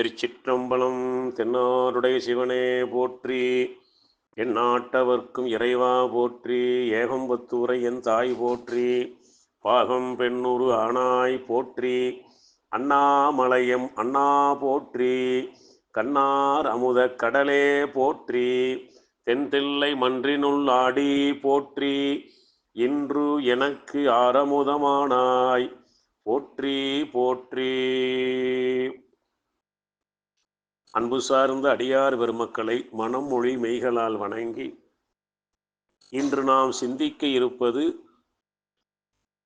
திருச்சிற்றம்பலம் தென்னாருடைய சிவனே போற்றி. என் நாட்டவர்க்கும் இறைவா போற்றி. ஏகம்பத்தூரை என் தாய் போற்றி. பாகம் பெண்ணுரு ஆனாய் போற்றி. அண்ணாமலையம் அண்ணா போற்றி. கண்ணார் அமுத கடலே போற்றி. தென்தில்லை மன்றினுள் ஆடி போற்றி. இன்று எனக்கு ஆரமுதமானாய். போற்றி போற்றி. அன்பு சார்ந்த அடியார் பெருமக்களை மனம் மொழி மெய்களால் வணங்கி இன்று நாம் சிந்திக்க இருப்பது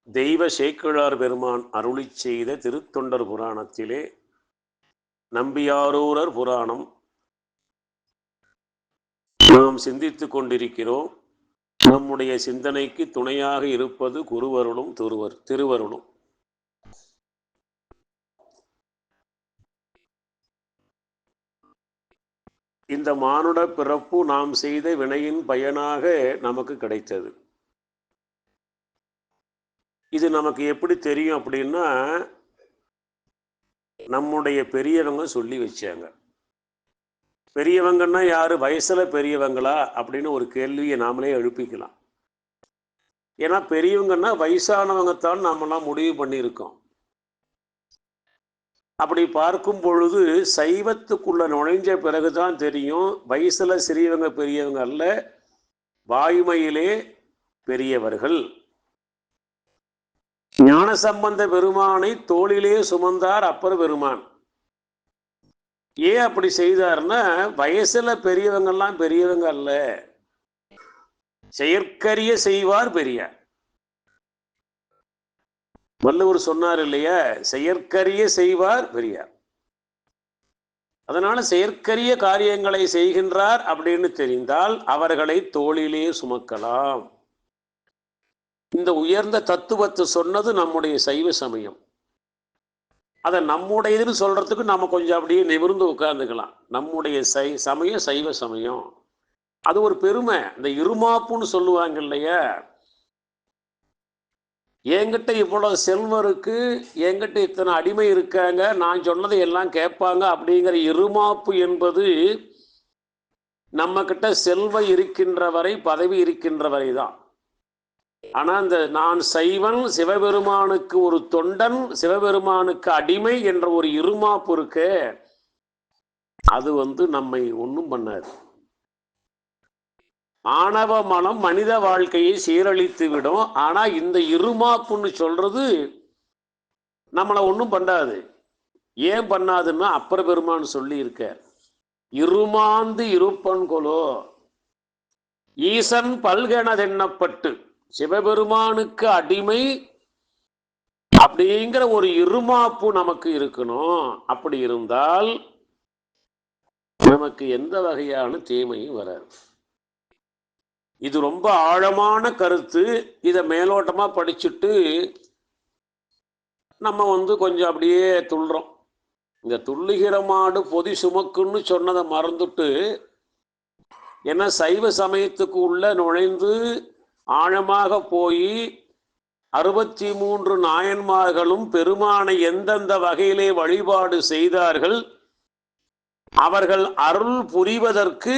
தெய்வ சேக்கிழார் பெருமான் அருளி செய்த திருத்தொண்டர் புராணத்திலே நம்பியாரூரர் புராணம். நாம் சிந்தித்துக் கொண்டிருக்கிறோம். நம்முடைய சிந்தனைக்கு துணையாக இருப்பது குருவருளும் திருவர் திருவருளும். இந்த மானுட பிறப்பு நாம் செய்த வினையின் பயனாக நமக்கு கிடைத்தது. இது நமக்கு எப்படி தெரியும் அப்படின்னா நம்முடைய பெரியவங்க சொல்லி வச்சாங்க. பெரியவங்கன்னா யாரு? வயசுல பெரியவங்களா? அப்படின்னு ஒரு கேள்வியை நாமளே எழுப்பிக்கலாம். ஏன்னா பெரியவங்கன்னா வயசானவங்கத்தான் நாமெல்லாம் முடிவு பண்ணியிருக்கோம். அப்படி பார்க்கும் பொழுது சைவத்துக்குள்ள நுழைஞ்ச பிறகுதான் தெரியும் வயசுல சிறியவங்க பெரியவங்க அல்ல வாய்மையிலே பெரியவர்கள். ஞான சம்பந்த பெருமானை தோளிலே சுமந்தார் அப்பர் பெருமான். ஏன் அப்படி செய்தார்னா வயசுல பெரியவங்கெல்லாம் பெரியவங்க அல்ல. செயற்கரிய செய்வார் பெரியார். வள்ளுவர் சொன்னார் இல்லையா? செயற்கரிய செய்வார் பெரியார். அதனால செயற்கரிய காரியங்களை செய்கின்றார் அப்படின்னு தெரிந்தால் அவர்களை தோளிலே சுமக்கலாம். இந்த உயர்ந்த தத்துவத்தை சொன்னது நம்முடைய சைவ சமயம். அதை நம்முடையதுன்னு சொல்றதுக்கு நம்ம கொஞ்சம் அப்படியே நிமிர்ந்து உட்கார்ந்துக்கலாம். நம்முடைய சை சமயம் சைவ சமயம். அது ஒரு பெருமை. இந்த இருமாப்புன்னு சொல்லுவாங்க இல்லையா? என்கிட்ட இவ்வளோ செல்வம் இருக்கு என்கிட்ட இத்தனை அடிமை இருக்காங்க நான் சொன்னதை எல்லாம் கேட்பாங்க அப்படிங்கிற இருமாப்பு என்பது நம்ம கிட்ட செல்வம் இருக்கின்ற வரை பதவி இருக்கின்ற வரை தான். ஆனால் இந்த நான் சைவன் சிவபெருமானுக்கு ஒரு தொண்டன் சிவபெருமானுக்கு அடிமை என்ற ஒரு இருமாப்பு இருக்கு அது வந்து நம்மை ஒன்றும் பண்ணாது. ஆணவ மனம் மனித வாழ்க்கையை சீரழித்து விடும் ஆனா இந்த இருமாப்புன்னு சொல்றது நம்மளை ஒன்றும் பண்ணாது. ஏன் பண்ணாதுன்னா அப்புற பெருமான் சொல்லி இருக்க இருமாந்து இருப்பன் கொலோ ஈசன் பல்கெனதெண்ணப்பட்டு சிவபெருமானுக்கு அடிமை அப்படிங்கிற ஒரு இருமாப்பு நமக்கு இருக்கணும். அப்படி இருந்தால் நமக்கு எந்த வகையான தீமையும் வராது. இது ரொம்ப ஆழமான கருத்து. இதை மேலோட்டமாக படிச்சுட்டு நம்ம வந்து கொஞ்சம் அப்படியே துள்ளுறோம் இந்த துள்ளுகிற மாடு பொதி சுமக்குன்னு சொன்னதை மறந்துட்டு ஏன்னா சைவ சமயத்துக்கு உள்ள நுழைந்து ஆழமாக போய் அறுபத்தி மூன்று நாயன்மார்களும் பெருமானை எந்தெந்த வகையிலே வழிபாடு செய்தார்கள் அவர்கள் அருள் புரிவதற்கு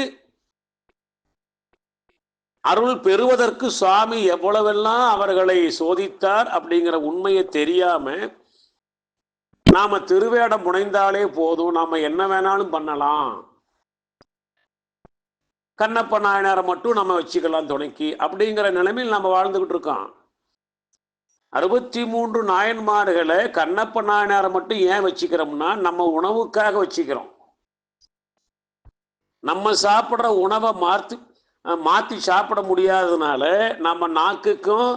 அருள் பெறுவதற்கு சுவாமி எவ்வளவெல்லாம் அவர்களை சோதித்தார் அப்படிங்கிற உண்மையை தெரியாம நாம திருவேடம் முனைந்தாலே போதும் நாம என்ன வேணாலும் பண்ணலாம். கண்ணப்ப நாயனாரை மட்டும் நம்ம வச்சுக்கலாம் துணைக்கு அப்படிங்கிற நிலைமையில் நம்ம வாழ்ந்துகிட்டு இருக்கோம். அறுபத்தி மூன்று நாயன்மார்களை கண்ணப்ப நாயனாரை மட்டும் ஏன் வச்சுக்கிறோம்னா நம்ம உணவுக்காக வச்சுக்கிறோம். நம்ம சாப்பிட்ற உணவை மாற்றி மாற்றி சாப்பிட முடியாததுனால நம்ம நாக்குக்கும்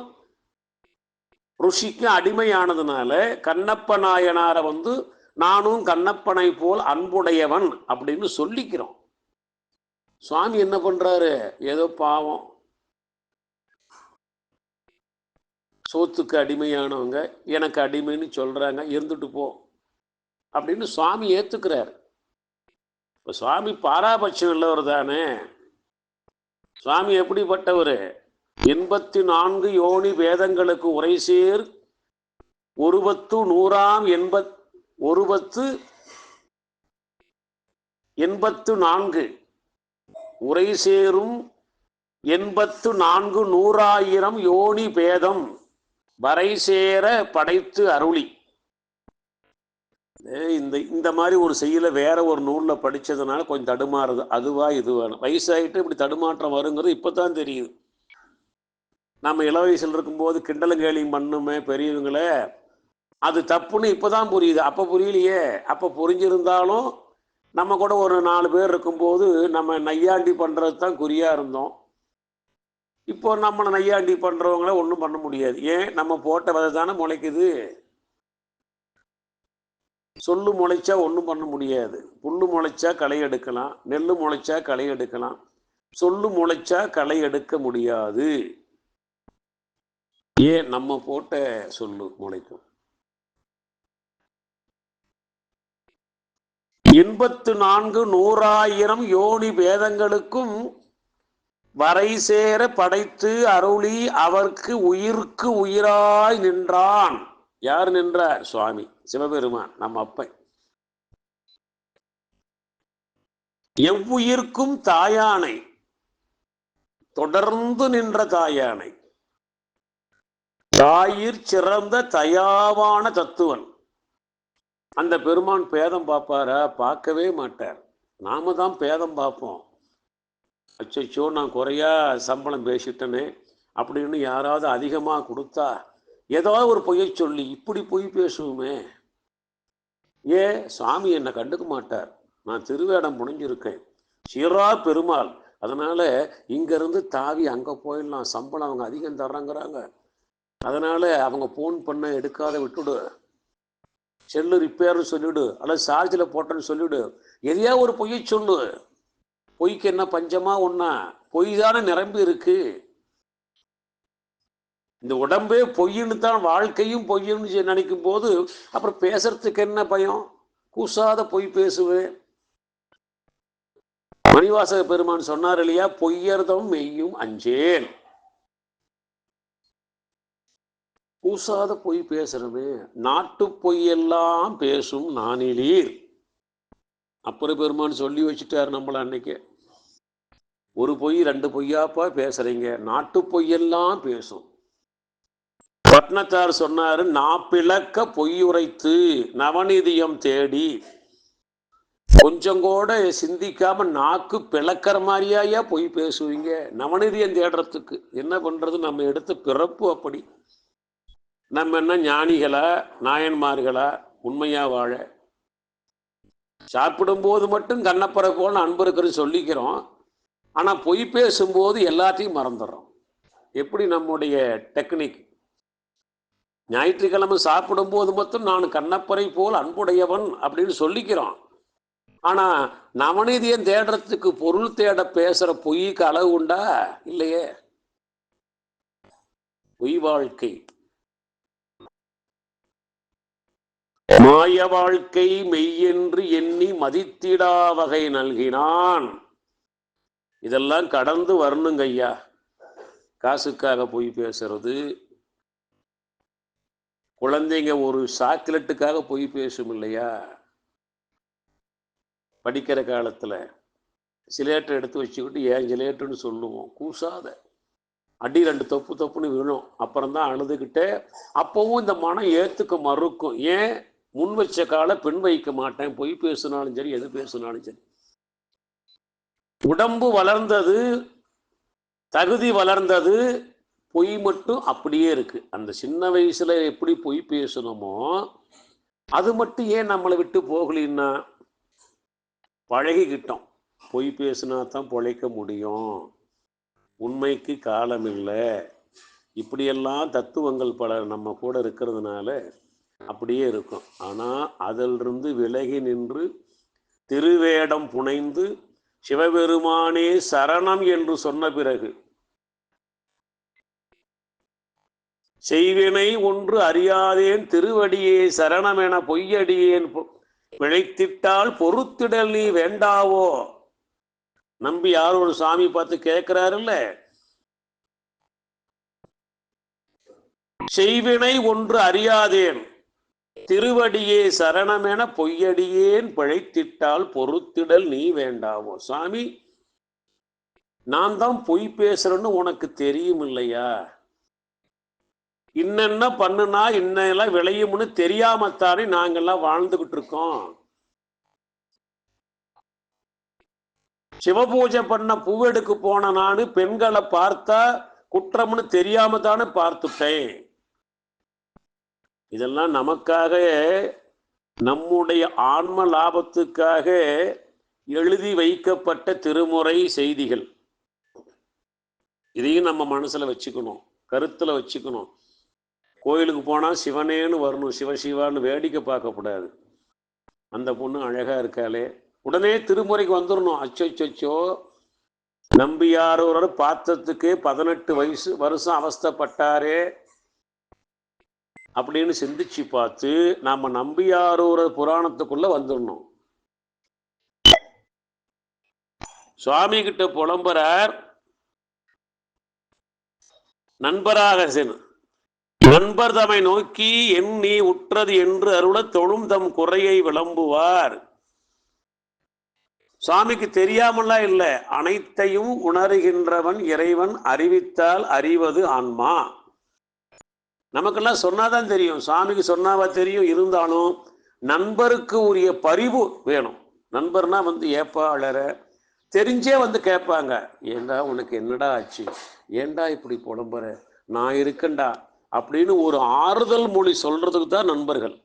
ருஷிக்கும் அடிமையானதுனால கண்ணப்ப நாயனாரை வந்து நானும் கண்ணப்பனை போல் அன்புடையவன் அப்படின்னு சொல்லிக்கிறோம். சுவாமி என்ன பண்றாரு? ஏதோ பாவம். சோத்துக்கு அடிமையானவங்க எனக்கு அடிமைன்னு சொல்றாங்க இருந்துட்டு போ அப்படின்னு சுவாமி ஏத்துக்கிறார். இப்போ சுவாமி பாராபட்சம் உள்ளவர் தானே. சுவாமி எப்படிப்பட்டவர்? எண்பத்தி நான்கு யோனி வேதங்களுக்கு உரை சேர் ஒருபத்து நூறாம் எண்பத் ஒருபத்து எண்பத்து நான்கு உரை சேரும் எண்பத்து நான்கு நூறாயிரம் யோனி பேதம் வரை சேர படைத்து அருளி. இந்த இந்த மாதிரி ஒரு செயலை வேற ஒரு நூலில் படிச்சதுனால கொஞ்சம் தடுமாறுது. அதுவா இதுவான வயசாகிட்டு வயசாயிட்டு இப்படி தடுமாற்றம் வருங்கிறது இப்பதான் தெரியுது. நம்ம இள வயசில் இருக்கும்போது கிண்டலும் கேலியும் பண்ணுமே பெரியவங்களே அது தப்புன்னு இப்போ தான் புரியுது. அப்போ புரியலையே. அப்போ புரிஞ்சிருந்தாலும் நம்ம கூட ஒரு நாலு பேர் இருக்கும்போது நம்ம நையாண்டி பண்ணுறது தான் குறியாக இருந்தோம். இப்போ நம்ம நையாண்டி பண்ணுறவங்கள ஒன்றும் பண்ண முடியாது. ஏன்? நம்ம போட்ட விதை தானே முளைக்குது. சொல்லு முளைச்சா ஒன்றும் பண்ண முடியாது. புல்லு முளைச்சா களை எடுக்கலாம். நெல்லு முளைச்சா களை எடுக்கலாம். சொல்லு முளைச்சா களை எடுக்க முடியாது. ஏன் நம்ம போட்ட சொல்லு முளைக்கும்? எண்பத்து நான்கு நூறாயிரம் யோனி வேதங்களுக்கும் வரை சேர படைத்து அருளி அவர்க்கு உயிர்க்கு உயிராய் நின்றான். யார் நின்றார்? சுவாமி சிவபெருமான் நம்ம அப்பன். எவ்வுயிர்க்கும் தாயானை தொடர்ந்து நின்ற தாயானை தாயிற் சிறந்த தயாவான தத்துவன். அந்த பெருமான் பேதம் பார்ப்பாரா? பார்க்கவே மாட்டார். நாம தான் பேதம் பார்ப்போம். அச்சோ நான் குறையா சம்பளம் பேசிட்டேனே அப்படின்னு யாராவது அதிகமாக கொடுத்தா ஏதாவது ஒரு பொய்யை சொல்லி இப்படி பொய் பேசுவோமே. ஏ சாமி என்னை கண்டுக்க மாட்டார். நான் திருவேடம் முடிஞ்சிருக்கேன். சீரா பெருமாள். அதனால இங்கேருந்து தாவி அங்கே போயிடலாம். சம்பளம் அவங்க அதிகம் தர்றாங்கிறாங்க. அதனால அவங்க ஃபோன் பண்ண எடுக்காத விட்டுடு. செல்லு ரிப்பேர்னு சொல்லிவிடு அல்லது சார்ஜில் போட்டேன்னு சொல்லிவிடு எதையா ஒரு பொய்யை சொல்லு. பொய்க்கு என்ன பஞ்சமா ஒண்ணா? பொய் தானே நிரம்பி இருக்கு இந்த உடம்பே பொய்ன்னு தான் வாழ்க்கையும் பொய்ன்னு நினைக்கும் போது அப்புறம் பேசுறதுக்கு என்ன பயம்? கூசாத பொய் பேசுவேன் மணிவாசக பெருமான் சொன்னார் இல்லையா? பொய்யர்தம் மெய்யும் அஞ்சேன். கூசாத பொய் பேசுறது நாட்டு பொய்யெல்லாம் பேசும் நானிலீர். அப்புறம் பெருமான் சொல்லி வச்சுட்டார் நம்மள அன்னைக்கு. ஒரு பொய் ரெண்டு பொய்யாப்பா பேசுறீங்க. நாட்டு பொய்யெல்லாம் பேசும். பட்னத்தார் சொன்னாரு நாப்பிளக்க பொய் உரைத்து நவநிதியம் தேடி. கொஞ்சம் கூட சிந்திக்காம நாக்கு பிளக்கிற மாதிரியாயா பொய் பேசுவீங்க? நவநிதியம் தேடுறதுக்கு என்ன பண்றது? நம்ம எடுத்த பிறப்பு அப்படி. நம்ம என்ன ஞானிகளா நாயன்மார்களா? உண்மையா வாழ. சாப்பிடும்போது மட்டும் கண்ணப்பறை போல அன்பு இருக்கிறது சொல்லிக்கிறோம். ஆனால் பொய் பேசும்போது எல்லாத்தையும் மறந்துடுறோம். எப்படி நம்முடைய டெக்னிக்? ஞாயிற்றுக்கிழமை சாப்பிடும்போது மட்டும் நான் கண்ணப்பறை போல் அன்புடையவன் அப்படின்னு சொல்லிக்கிறோம். ஆனா நவநீதியம் தேடுறதுக்கு பொருள் தேட பேசுற பொய்க்கு அளவு உண்டா? இல்லையே. பொய் வாழ்க்கை. மாய வாழ்க்கை மெய்யென்று எண்ணி மதித்திடா வகை நல்கினான். இதெல்லாம் கடந்து வரணுங்க ஐயா காசுக்காக பொய் பேசுறது. குழந்தைங்க ஒரு சாக்லேட்டுக்காக பொய் பேசும் இல்லையா? படிக்கிற காலத்துல சிலேட்டை எடுத்து வச்சுக்கிட்டு ஏன் சிலேட்டுன்னு சொல்லுவோம்? கூசாத. அடி ரெண்டு தொப்பு தொப்புன்னு விழும். அப்புறம்தான் அழுதுகிட்டே அப்பவும் இந்த மனம் ஏற்றுக்க மறுக்கும். ஏன்? முன் வச்ச காலை பெண் வைக்க மாட்டேன். பொய் பேசினாலும் சரி எது பேசினாலும் சரி. உடம்பு வளர்ந்தது தகுதி வளர்ந்தது பொய் மட்டும் அப்படியே இருக்கு. அந்த சின்ன வயசுல எப்படி பொய் பேசணுமோ அது மட்டும் ஏன் நம்மளை விட்டு போகலின்னா பழகிக்கிட்டோம். பொய் பேசினா தான் பொழைக்க முடியும். உண்மைக்கு காலம் இல்லை. இப்படியெல்லாம் தத்துவங்கள் பல நம்ம கூட இருக்கிறதுனால அப்படியே இருக்கும். ஆனால் அதிலிருந்து விலகி நின்று திருவேடம் புனைந்து சிவபெருமானே சரணம் என்று சொன்ன பிறகு செய்வினை ஒன்று அறியாதேன் திருவடியே சரணம் என பொய்யடியேன் பொ- பிழைத்திட்டால் பொறுத்திடல் நீ வேண்டாவோ? நம்பி யார் ஒரு சாமி பார்த்து கேட்கிறாருல்ல செய்வினை ஒன்று அறியாதேன் திருவடியே சரணமென பொய்யடியேன் பிழைத்திட்டால் பொறுத்திடல் நீ வேண்டாமோ சாமி நான் தான் பொய் பேசுறேன்னு உனக்கு தெரியும் இல்லையா? இன்னென்ன பண்ணுனா இன்னெல்லாம் விளையும்னு தெரியாமத்தானே நாங்கெல்லாம் வாழ்ந்துகிட்டு இருக்கோம். சிவபூஜை பண்ண பூவெடுக்கு போன நானு பெண்களை பார்த்தா குற்றம்னு தெரியாம தானே பார்த்துட்டேன். இதெல்லாம் நமக்காக நம்முடைய ஆன்ம லாபத்துக்காக எழுதி வைக்கப்பட்ட திருமுறை செய்திகள். இதையும் நம்ம மனசுல வச்சுக்கணும் கருத்துல வச்சுக்கணும். கோயிலுக்கு போனா சிவனேன்னு வரணும் சிவ சிவான்னு வேடிக்கை பார்க்கக்கூடாது அந்த பொண்ணு அழகா இருக்காளே. உடனே திருமுறைக்கு வந்துடணும் அச்சோ நம்பியாரோர பார்த்ததுக்கு பதினெட்டு வயசு வருஷம் அவஸ்தைப்பட்டாரே. அப்படின்னு சிந்திச்சு பார்த்து நாம நம்பியாரூர புராணத்துக்குள்ள வந்துடணும் சுவாமி கிட்ட புலம்புறார். நண்பராக சென் நண்பர் தம்மை நோக்கி எண்ணி உற்றது என்று அருள தொழும் தம் குறையை விளம்புவார். சுவாமிக்கு தெரியாமலாம் இல்லை அனைத்தையும் உணர்கின்றவன் இறைவன் அறிவித்தால் அறிவது ஆன்மா. நமக்கெல்லாம் சொன்னாதான் தெரியும் சாமிக்கு சொன்னாவா தெரியும் இருந்தாலும் நண்பருக்கு உரிய பரிவு வேணும். நண்பர்னா வந்து ஏப்பா அழற. தெரிஞ்சே வந்து கேட்பாங்க ஏண்டா உனக்கு என்னடா ஆச்சு? ஏண்டா இப்படி புலம்புற? நான் இருக்கேன்டா. அப்படின்னு ஒரு ஆறுதல் மொழி சொல்றதுக்கு தான் நண்பர்கள்.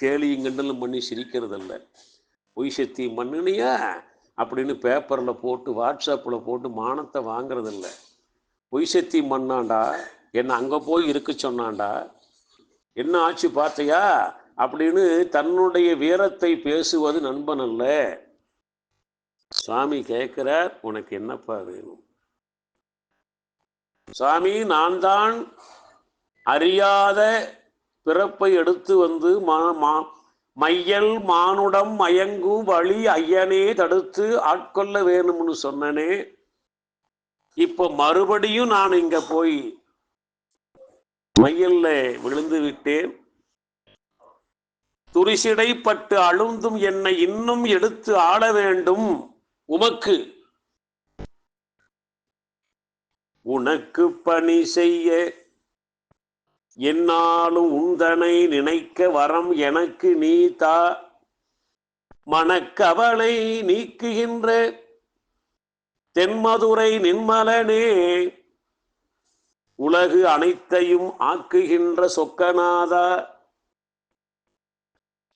கேலியும் கிண்டலும் பண்ணி சிரிக்கிறதில்ல. பொய் சக்தி மண்ணுனியா அப்படின்னு பேப்பரில் போட்டு வாட்ஸ்அப்பில் போட்டு மானத்தை வாங்குறதில்ல. பொய் சக்தி மண்ணாண்டா என்னை அங்கே போய் இருக்க சொன்னான்டா என்ன ஆச்சு பார்த்தியா? அப்படின்னு தன்னுடைய வீரத்தை பேசுவது நண்பன் அல்ல சுவாமி கேட்கிறார் உனக்கு என்னப்பா வேணும்? சாமி நான் தான் அறியாத பிறப்பை எடுத்து வந்து மா- மா- மையல் மானுடம் மயங்கும் வழி ஐயனே தடுத்து ஆட்கொள்ள வேணும்னு சொன்னனே. இப்போ மறுபடியும் நான் இங்க போய் மையல்ல விழுந்து விட்டேன். துரிசிடைப்பட்டு அழுந்தும் என்னை இன்னும் எடுத்து ஆள வேண்டும் உமக்கு. உனக்கு பணி செய்ய. என்னாலும் உந்தனை நினைக்க வரம் எனக்கு நீ தா. மனக்கவலை நீக்குகின்ற தென்மதுரை நின்மலனே. உலகு அனைத்தையும் ஆக்குகின்ற சொக்கநாதா.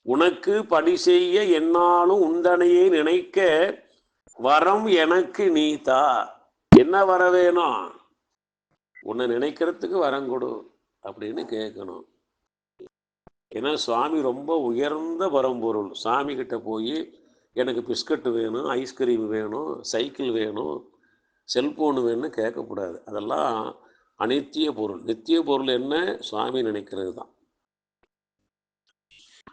உனக்கு பணி செய்ய என்னாலும் உந்தனையே நினைக்க வரம் எனக்கு நீதா என்ன வர வேணும்? உன்னை நினைக்கிறதுக்கு வரம் கொடு அப்படின்னு கேட்கணும். ஏன்னா சுவாமி ரொம்ப உயர்ந்த பரம்பொருள். சாமி கிட்ட போய் எனக்கு பிஸ்கட் வேணும் ஐஸ்கிரீம் வேணும் சைக்கிள் வேணும் செல்போன் வேணும்னு கேட்கக்கூடாது. அதெல்லாம் அனித்திய பொருள். நித்திய பொருள் என்ன? சுவாமி நினைக்கிறது தான்.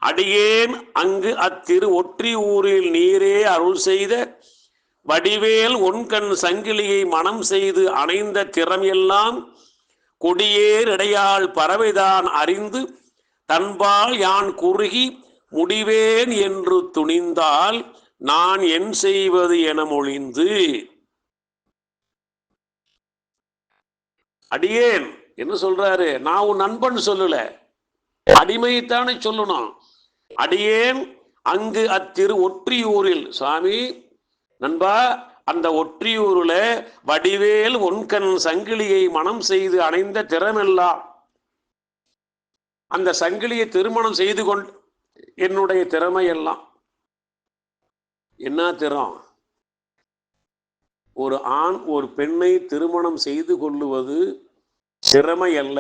அடியேன் அங்கு அத்திரு ஒற்றி ஊரில் நீரே அருள் செய்த வடிவேல் ஒன்கண் சங்கிலியை மனம் செய்து அணைந்த திறமெல்லாம் கொடியேரிடையாள் பறவைதான் அறிந்து தன்பால் யான் குறுகி முடிவேன் என்று துணிந்தால் நான் என் செய்வது என மொழிந்து. அடியேன் என்ன சொல்றாரு? நான் உன் நண்பன் சொல்லல. அடிமைத்தானே சொல்லணும். அடியேன் அங்கு அத்திரு ஒற்றியூரில். சாமி நண்பா அந்த ஒற்றியூரில் வடிவேல் ஒன்கண் சங்கிலியை மனம் செய்து அணைந்த திறமெல்லாம். அந்த சங்கிலியை திருமணம் செய்து கொண்டு என்னுடைய திறமை எல்லாம் என்ன திறம்? ஒரு ஆண் ஒரு பெண்ணை திருமணம் செய்து கொள்ளுவது திறமை அல்ல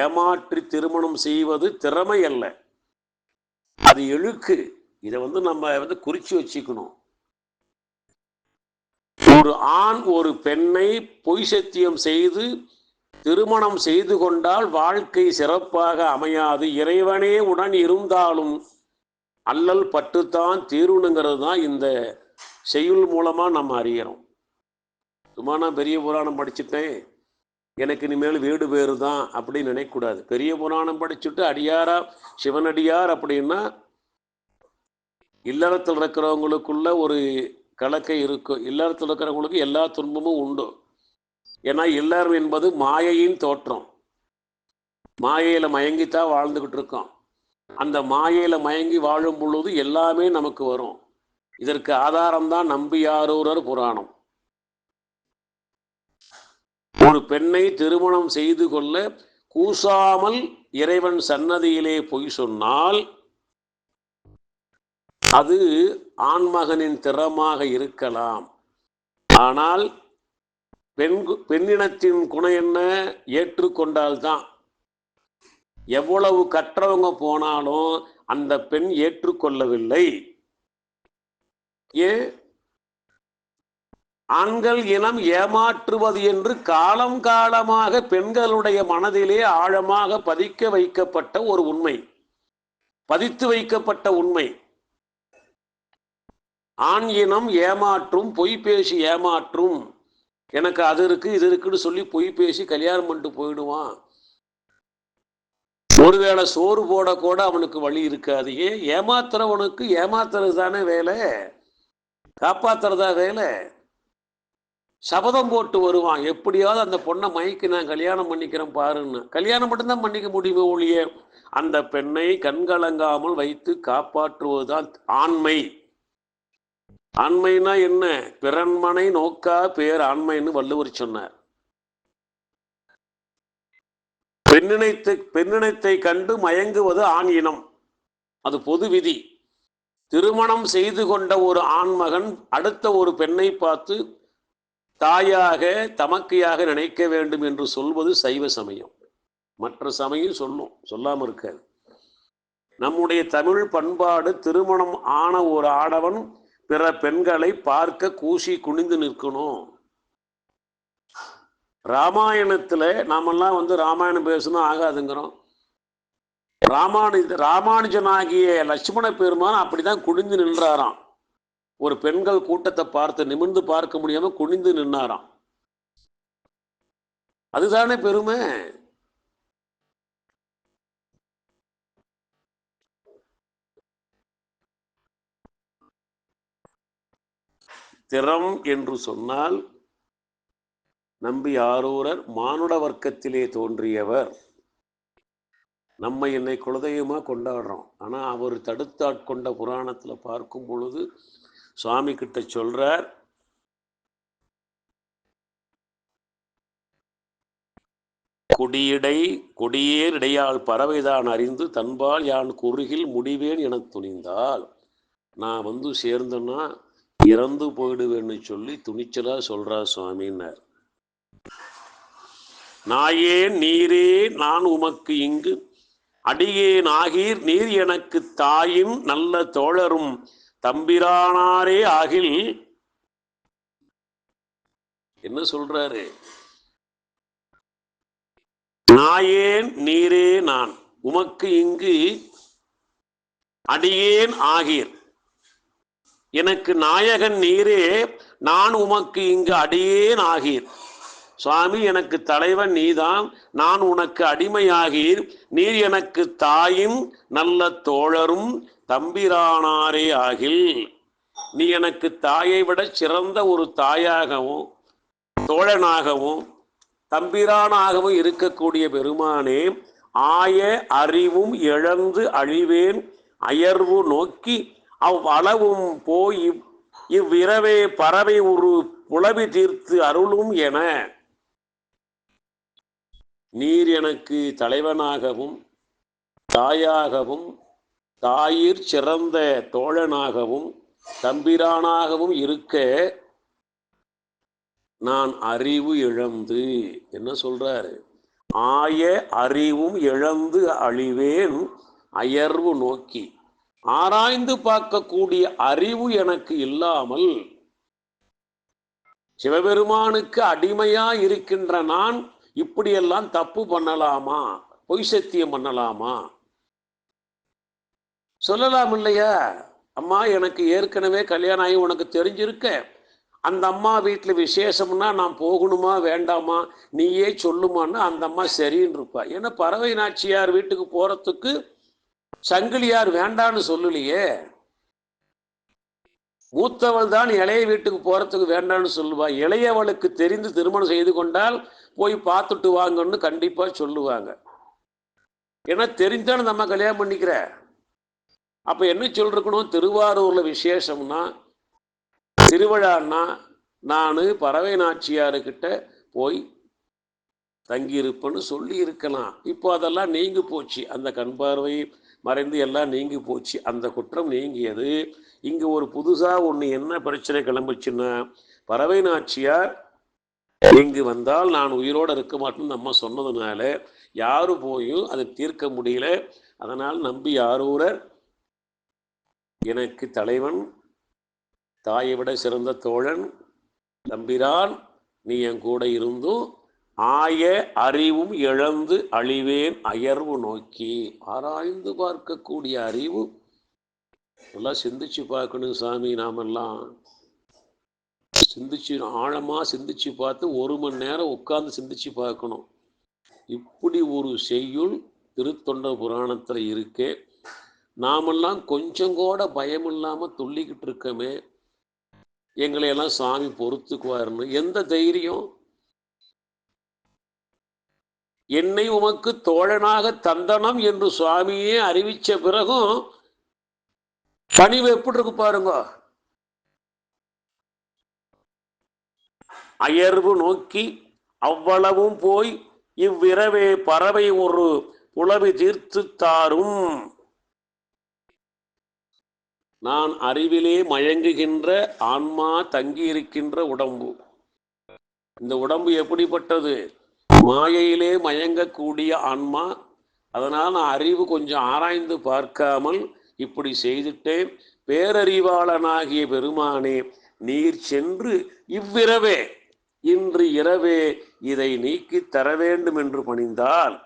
ஏமாற்றி திருமணம் செய்வது திறமை அல்ல அது எழுக்கு. இதை வந்து நம்ம வந்து குறிச்சு வச்சுக்கணும். ஒரு ஆண் ஒரு பெண்ணை பொய் சத்தியம் செய்து திருமணம் செய்து கொண்டால் வாழ்க்கை சிறப்பாக அமையாது. இறைவனே உடன் இருந்தாலும் அல்லல் பட்டுத்தான் தீருணுங்கிறது தான் இந்த செய்யுள் மூலமா நம்ம அறிகிறோம். சும்மா நான் பெரிய புராணம் படிச்சுட்டேன். எனக்கு இனிமேல் வீடு பேரு தான் அப்படின்னு நினைக்கக்கூடாது. பெரிய புராணம் படிச்சுட்டு அடியாரா சிவனடியார் அப்படின்னா இல்லறத்தில் இருக்கிறவங்களுக்குள்ள ஒரு கலக்க இருக்கும் இல்லறத்தில் இருக்கிறவங்களுக்கு எல்லா துன்பமும் உண்டு. ஏன்னா இல்லறம் என்பது மாயையின் தோற்றம். மாயையில் மயங்கித்தான் வாழ்ந்துக்கிட்டு இருக்கோம். அந்த மாயையில் மயங்கி வாழும் பொழுது எல்லாமே நமக்கு வரும். இதற்கு ஆதாரம்தான் நம்பியாரூரர் புராணம். ஒரு பெண்ணை திருமணம் செய்து கொள்ள கூசாமல் இறைவன் சன்னதியிலே பொய் சொன்னால் அது ஆண்மகனின் திறமாக இருக்கலாம். ஆனால் பெண் பெண்ணினத்தின் குணம் என்ன? ஏற்றுக்கொண்டால்தான். எவ்வளவு கற்றவங்க போனாலும் அந்த பெண் ஏற்றுக்கொள்ளவில்லை. ஏன்? ஆண்கள் இனம் ஏமாற்றுவது என்று காலம் காலமாக பெண்களுடைய மனதிலே ஆழமாக பதிக்க வைக்கப்பட்ட ஒரு உண்மை. பதித்து வைக்கப்பட்ட உண்மை. ஆண் இனம் ஏமாற்றும் பொய் பேசி ஏமாற்றும். எனக்கு அது இருக்கு இது இருக்குன்னு சொல்லி பொய் பேசி கல்யாணம் பண்ணிட்டு போயிடுவான். ஒருவேளை சோறு போட கூட அவனுக்கு வழி இருக்காது. ஏன்? ஏமாத்துறவனுக்கு ஏமாத்துறது தானே வேலை? காப்பாத்துறதா வேலை? சபதம் போட்டு வருவான். எப்படியாவது அந்த பொண்ணை மைக்கு நான் கல்யாணம் பண்ணிக்கிறேன் பாருன்னு. கல்யாணம் மட்டும்தான் பண்ணிக்க முடியுமே ஒழிய அந்த பெண்ணை கண்கலங்காமல் வைத்து காப்பாற்றுவதுதான் ஆண்மை. ஆண்மைனா என்ன? பிறன்மனை நோக்கா பேர் ஆண்மைன்னு வள்ளுவர் சொன்னார். பெண்ணினைத்து பெண்ணினத்தை கண்டு மயங்குவது ஆண் இனம். அது பொது விதி. திருமணம் செய்து கொண்ட ஒரு ஆண்மகன் அடுத்த ஒரு பெண்ணை பார்த்து தாயாக தமக்கையாக நினைக்க வேண்டும் என்று சொல்வது சைவ சமயம். மற்ற சமயம் சொல்லும் சொல்லாமல் இருக்காது. நம்முடைய தமிழ் பண்பாடு திருமணம் ஆன ஒரு ஆடவன் பிற பெண்களை பார்க்க கூசி குனிந்து நிற்கணும். ராமாயணத்துல நாமெல்லாம் வந்து ராமாயணம் பேசணும் ஆகாதுங்கிறோம். ராமானுஜ ராமானுஜனாகிய லட்சுமண பெருமான் அப்படிதான் குனிந்து நின்றாராம். ஒரு பெண்கள் கூட்டத்தை பார்த்து நிமிர்ந்து பார்க்க முடியாம குனிந்து நின்னாராம். அதுதானே பெருமை? திறம் என்று சொன்னால் நம்பி ஆரூரர் மானுட வர்க்கத்திலே தோன்றியவர். நம்ம என்னை குலதெய்வமா கொண்டாடுறோம். ஆனா அவர் தடுத்தாட்கொண்ட புராணத்துல பார்க்கும் பொழுது சுவாமி கிட்ட சொல்றார் குடியிடை கொடியேர் இடையால் பறவைதான் அறிந்து தன்பால் யான் குறுகில் முடிவேன் எனத் துணிந்தால் நான் வந்து சேர்ந்தேன்னா இறந்து போயிடுவேன்னு சொல்லி துணிச்சலா சொல்றா சுவாமின்னார். நாயே நீரே நான் உமக்கு இங்கு அடியேன் ஆகீர். நீர் எனக்கு தாயும் நல்ல தோழரும் தம்பிரானாரே ஆகில். என்ன சொல்றாரு? நாயேன் நீரே நான் உமக்கு இங்கு அடியேன் ஆகீர். எனக்கு நாயகன் நீரே நான் உமக்கு இங்கு அடியேன் ஆகீர். சுவாமி எனக்கு தலைவன் நீதான் நான் உனக்கு அடிமையாகீர். நீர் எனக்கு தாயும் நல்ல தோழரும் தம்பிரானாரே ஆகில். நீ எனக்கு தாயை விட சிறந்த ஒரு தாயாகவும் தோழனாகவும் தம்பிரானாகவும் இருக்கக்கூடிய பெருமானே ஆய அறிவும் இழந்து அழிவேன் அயர்வு நோக்கி அவ்வளவும் போய் இவ்விரவே பறவை ஒரு புலவி தீர்த்து அருளும் என நீர் எனக்கு தலைவனாகவும் தாயாகவும் தாயிற் சிறந்த தோழனாகவும் தம்பிரானாகவும் இருக்க நான் அறிவு இழந்து என்ன சொல்றாரு? ஆய அறிவும் இழந்து அழிவேன் அயர்வு நோக்கி. ஆராய்ந்து பார்க்கக்கூடிய அறிவு எனக்கு இல்லாமல் சிவபெருமானுக்கு அடிமையா இருக்கின்ற நான் இப்படியெல்லாம் தப்பு பண்ணலாமா? பொய் சத்தியம் பண்ணலாமா? சொல்லலாம் இல்லையா? அம்மா எனக்கு ஏற்கனவே கல்யாணம் ஆகி உனக்கு தெரிஞ்சிருக்க அந்த அம்மா வீட்டில் விசேஷம்னா நான் போகணுமா வேண்டாமா? நீயே சொல்லுமான்னு அந்த அம்மா சரின்னு இருப்பா. ஏன்னா பறவை நாச்சியார் வீட்டுக்கு போறதுக்கு சங்கிலியார் வேண்டான்னு சொல்லலையே. மூத்தவள் தான் இளைய வீட்டுக்கு போறதுக்கு வேண்டான்னு சொல்லுவா. இளையவளுக்கு தெரிந்து திருமணம் செய்து கொண்டால் போய் பார்த்துட்டு வாங்கன்னு கண்டிப்பா சொல்லுவாங்க. ஏன்னா தெரிஞ்சாலும் நம்ம கல்யாணம் பண்ணிக்கிற. அப்ப என்ன சொல்லிருக்கணும்? திருவாரூர்ல விசேஷம்னா திருவிழான்னா நான் பறவை நாச்சியாருக்கிட்ட போய் தங்கியிருப்பேன்னு சொல்லி இருக்கலாம் இப்போ அதெல்லாம் நீங்கி போச்சு. அந்த கண் பார்வை மறைந்து எல்லாம் நீங்கி போச்சு. அந்த குற்றம் நீங்கியது. இங்கே ஒரு புதுசாக ஒன்று என்ன பிரச்சனை கிளம்புச்சுன்னா பறவை நாச்சியார் இங்கு வந்தால் நான் உயிரோடு இருக்க மாட்டேன்னு நம்ம சொன்னதுனால யாரு போயும் அதை தீர்க்க முடியல. அதனால் நம்பி யாரூரர் எனக்கு தலைவன் தாயை விட சிறந்த தோழன் தம்பிரான் நீ என் கூட இருந்தும் ஆய அறிவும் இழந்து அழிவேன் அயர்வு நோக்கி. ஆராய்ந்து பார்க்கக்கூடிய அறிவு. நல்லா சிந்திச்சு பார்க்கணும் சாமி நாமெல்லாம். சிந்திச்சு ஆழமா சிந்திச்சு பார்த்து ஒரு மணி நேரம் உட்கார்ந்து சிந்திச்சு பார்க்கணும். இப்படி ஒரு செய்யுள் திருத்தொண்ட புராணத்துல இருக்கே. நாமெல்லாம் கொஞ்சம் கூட பயம் இல்லாமல் துள்ளிக்கிட்டு இருக்கமே. எங்களை எல்லாம் சாமி பொறுத்துக்குவாருன்னு. எந்த தைரியம்? என்னை உமக்கு தோழனாக தந்தனம் என்று சுவாமியே அறிவிச்ச பிறகும் பணிவு எப்படி இருக்கு பாருங்க. அயர்வு நோக்கி அவ்வளவும் போய் இவ்விரவே பறவை ஒரு புலவி தீர்த்து தாரும். நான் அறிவிலே மயங்குகின்ற ஆன்மா தங்கி இருக்கின்ற உடம்பு. இந்த உடம்பு எப்படிப்பட்டது? மாயையிலே மயங்கக்கூடிய ஆன்மா அதனால் நான் அறிவு கொஞ்சம் ஆராய்ந்து பார்க்காமல் இப்படி செய்துட்டேன். பேரறிவாளனாகிய பெருமானே நீர் சென்று இவ்விரவே இன்று இரவே இதை நீக்கித் தர வேண்டும் என்று பணிந்தால்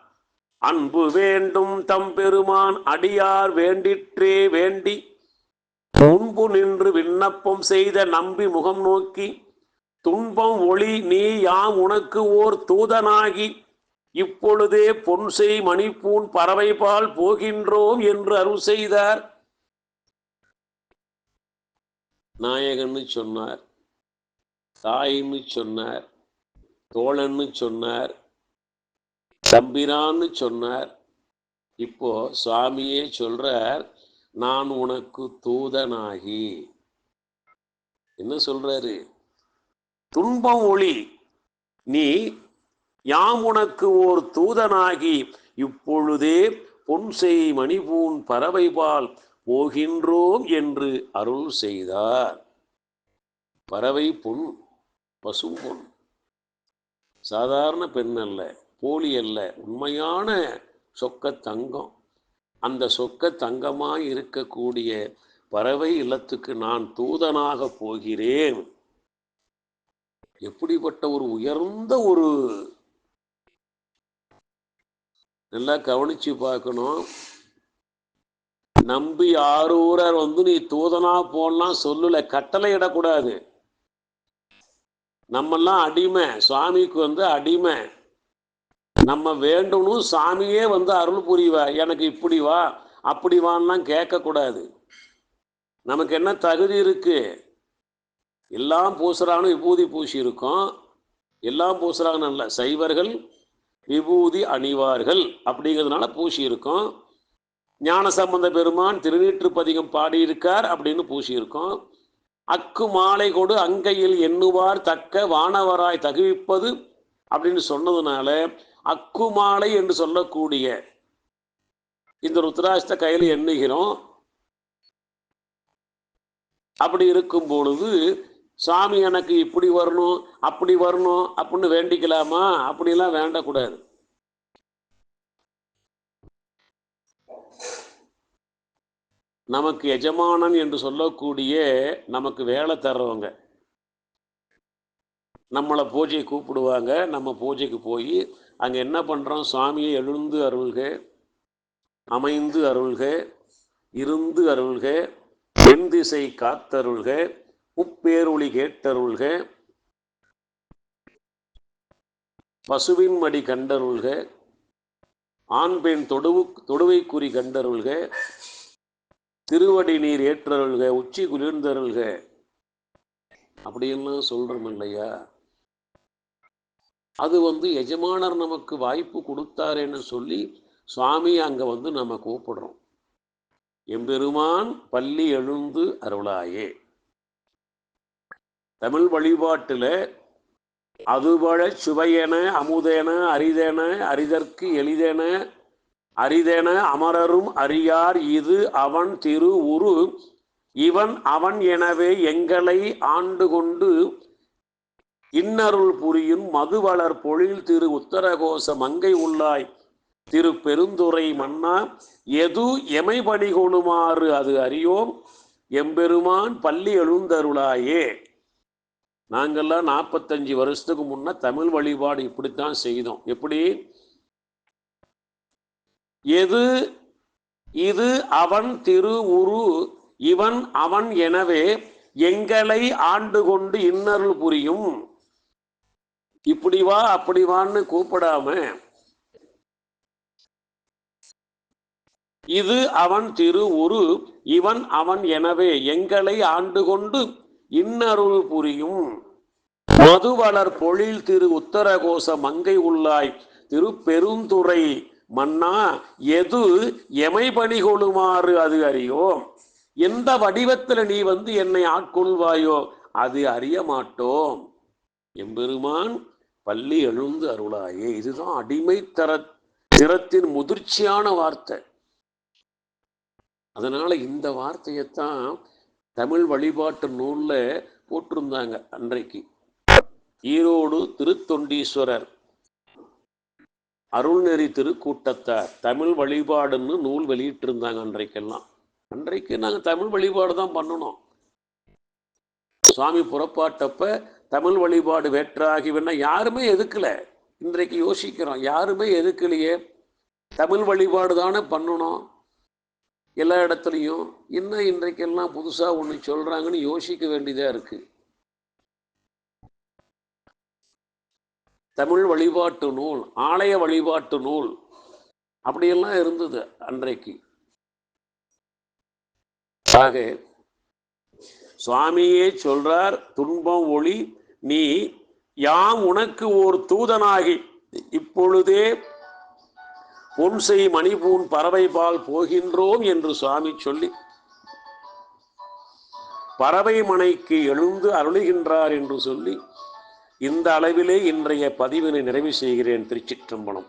அன்பு வேண்டும் தம் பெருமான் அடியார் வேண்டிற்றே வேண்டி முன்பு நின்று விண்ணப்பம் செய்த நம்பி முகம் நோக்கி துன்பம் ஒளி நீ யாம் உனக்கு ஓர் தூதனாகி இப்பொழுதே பொன்செய் மணிப்பூன் பறவைபால் போகின்றோம் என்று அருள் செய்தார். நாயகன்னு சொன்னார் தாயின்னு சொன்னார் தோழன்னு சொன்னார் தம்பிரான்னு சொன்னார். இப்போ சுவாமியே சொல்றார் நான் உனக்கு தூதனாகி. என்ன சொல்றாரு? துன்பம் ஒளி. நீ யாம் உனக்கு ஓர் தூதனாகி இப்பொழுதே பொன்செய் மணிபூன் பறவைபால் போகின்றோம் என்று அருள் செய்தார். பறவை பொன் பசும் பொன் சாதாரண பெண் அல்ல போலி அல்ல உண்மையான சொக்க தங்கம். அந்த சொக்க தங்கமாய் இருக்கக்கூடிய பறவை இல்லத்துக்கு நான் தூதனாக போகிறேன். எப்படிப்பட்ட ஒரு உயர்ந்த ஒரு நல்லா கவனிச்சு பார்க்கணும். நம்பி ஆரூரர் வந்து நீ தூதனா போடலாம் சொல்லல கட்டளை இடக்கூடாது. நம்மெல்லாம் அடிமை சுவாமிக்கு வந்து அடிமை. நம்ம வேண்டணும் சாமியே வந்து அருள் புரிவா எனக்கு இப்படி வா அப்படி வான்லாம் கேட்கக்கூடாது. நமக்கு என்ன தகுதி இருக்கு? எல்லாம் பூசுறான்னு விபூதி பூசி இருக்கும் எல்லாம் பூசுறாங்கன்னு அல்ல சைவர்கள் விபூதி அணிவார்கள் அப்படிங்கிறதுனால பூசி இருக்கும் ஞான சம்பந்த பெருமான் திருநீற்று பதிகம் பாடியிருக்கார் அப்படின்னு பூசி இருக்கும் அக்கு மாலை கொடு அங்கையில் எண்ணுவார் தக்க வானவராய் தகுவிப்பது அப்படின்னு சொன்னதுனால அக்கு மாலை என்று சொல்லக்கூடிய இந்த ருத்ராஷ்ட கையில் எண்ணுகிறோம். அப்படி இருக்கும் பொழுது சாமி எனக்கு இப்படி வரணும் அப்படி வரணும் அப்படின்னு வேண்டிக்கலாமா? அப்படிலாம் வேண்டக்கூடாது. நமக்கு எஜமானன் என்று சொல்லக்கூடிய நமக்கு வேலை தர்றவங்க. நம்மளை பூஜை கூப்பிடுவாங்க நம்ம பூஜைக்கு போய் அங்கே என்ன பண்ணுறோம் சுவாமியை எழுந்து அருள்க அமைந்து அருள்க இருந்து அருள்க தென் திசை காத்தருள்க உப்பேருளி கேட்டருள்க. பசுவின் மடி கண்டருள்க. ஆண் பெண் தொடுவு தொடுவைக்குறி கண்டருள்க. திருவடி நீர் ஏற்றருள்க. உச்சி குளிர்ந்தருள்க. அப்படியெல்லாம் சொல்றோம் இல்லையா? அது வந்து எஜமானர் நமக்கு வாய்ப்பு கொடுத்தாரேன்னு சொல்லி சுவாமி அங்கே வந்து நம்ம கூப்பிடுறோம். எம்பெருமான் பள்ளி எழுந்து அருளாயே. தமிழ் வழிபாட்டில் அதுபழ சுவையென அமுதென அரிதென அரிதற்கு எளிதென அரிதென அமரரும் அறியார் இது அவன் திரு உரு. இவன் அவன் எனவே எங்களை ஆண்டு கொண்டு இன்னருள் புரியும் மதுவளர் பொழில் திரு உத்தரகோச மங்கை உள்ளாய் திரு பெருந்துறை மன்னா. எது எமை பணி கொள்ளுமாறு அது அறியோம். எம்பெருமான் பள்ளி எழுந்தருளாயே. நாங்கெல்லாம் நாற்பத்தஞ்சு வருஷத்துக்கு முன்ன தமிழ் வழிபாடு இப்படித்தான் செய்தோம். எப்படி? எது? இது அவன் திரு உரு இவன் அவன் எனவே எங்களை ஆண்டு கொண்டு இன்னருள் புரியும். இப்படி வா அப்படி வான்னு கூப்பிடாம இது அவன் திரு உரு இவன் அவன் எனவே எங்களை ஆண்டு கொண்டு இன்னருள் புரியும். மதுவளர் பொழில் திரு உத்தரகோச மங்கை உள்ளாய் திரு பெருந்துறை மன்னா எது எமை பணி கொள்ளுமாறு அது அறியோம் எந்த வடிவத்துல நீ வந்து என்னை ஆட்கொள்வாயோ அது அறிய மாட்டோம். எம்பெருமான் பள்ளி எழுந்து அருளாயே இதுதான் அடிமை தர திறத்தின் முதிர்ச்சியான வார்த்தை. அதனால இந்த வார்த்தையைத்தான் தமிழ் வழிபாட்டு நூல்ல போட்டிருந்தாங்க அன்றைக்கு. ஈரோடு திருத்தொண்டீஸ்வரர் அருள்நெறி திருக்கூட்டத்தார் தமிழ் வழிபாடுன்னு நூல் வெளியிட்டிருந்தாங்க அன்றைக்கெல்லாம். அன்றைக்கு நாங்கள் தமிழ் வழிபாடு தான் பண்ணணும். சுவாமி புறப்பாட்டப்ப தமிழ் வழிபாடு வேற்றாகிவினா யாருமே எதுக்கல. இன்றைக்கு யோசிக்கிறோம் யாருமே எதுக்கலையே? தமிழ் வழிபாடு தானே பண்ணணும். எல்லா இடத்துலையும் இன்னும் இன்றைக்கெல்லாம் புதுசாக ஒன்று சொல்கிறாங்கன்னு யோசிக்க வேண்டியதாக இருக்குது தமிழ் வழிபாட்டு நூல் ஆலய வழிபாட்டு நூல் அப்படியெல்லாம் இருந்தது அன்றைக்கு. ஆக சுவாமியே சொல்றார் துன்பம் ஒளி நீ யாம் உனக்கு ஒரு தூதனாகி இப்பொழுதே பொன்செய் மணிபூன் பறவை பால் போகின்றோம் என்று சுவாமி சொல்லி பறவை மனைக்கு எழுந்து அருளுகின்றார் என்று சொல்லி இந்த அளவிலே இன்றைய பதிவினை நிறைவு செய்கிறேன் திருச்சிற்றம்பலம்.